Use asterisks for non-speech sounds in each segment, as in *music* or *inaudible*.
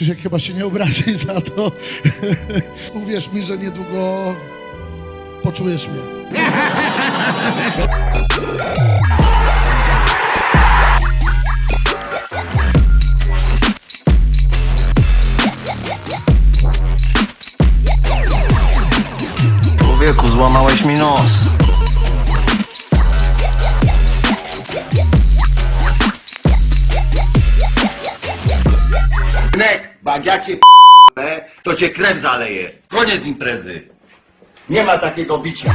Krzysiek chyba się nie obrazi *laughs* za to. Uwierz mi, że niedługo poczujesz mnie. Człowieku, złamałeś mi nos. Nek, jak ja cię p***e, to cię krew zaleje. Koniec imprezy. Nie ma takiego bicia.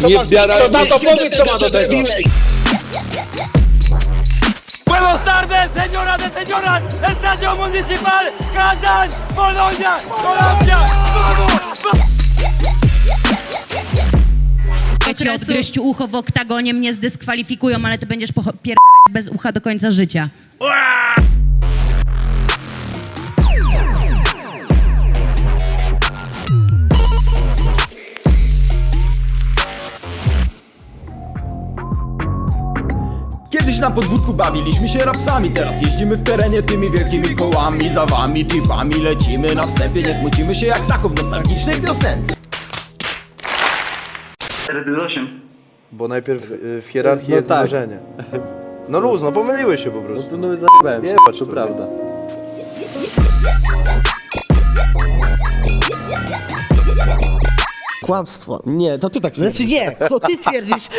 Nie biara... To na to powiedz, co ma do tego. Buenos tardes, señoras y señoras. Estadio Municipal, Kazán, Polonia, Colombia. ¡Vamos! Ja ci odgryźć ucho w oktagonie mnie zdyskwalifikują, ale ty będziesz pierdalać bez ucha do końca życia. Kiedyś na podwórku bawiliśmy się rapsami Teraz jeździmy w terenie tymi wielkimi kołami. Za wami, jeepami lecimy na wstępie Nie smucimy się jak taków w nostalgicznej piosence Bo najpierw y, w hierarchii No jest tak. mnożenie. No luz, no pomyliły się po prostu. No zajebałem się, Jebać to to. prawda. Kłamstwo. Nie, to ty tak Znaczy nie, to ty twierdzisz. *laughs*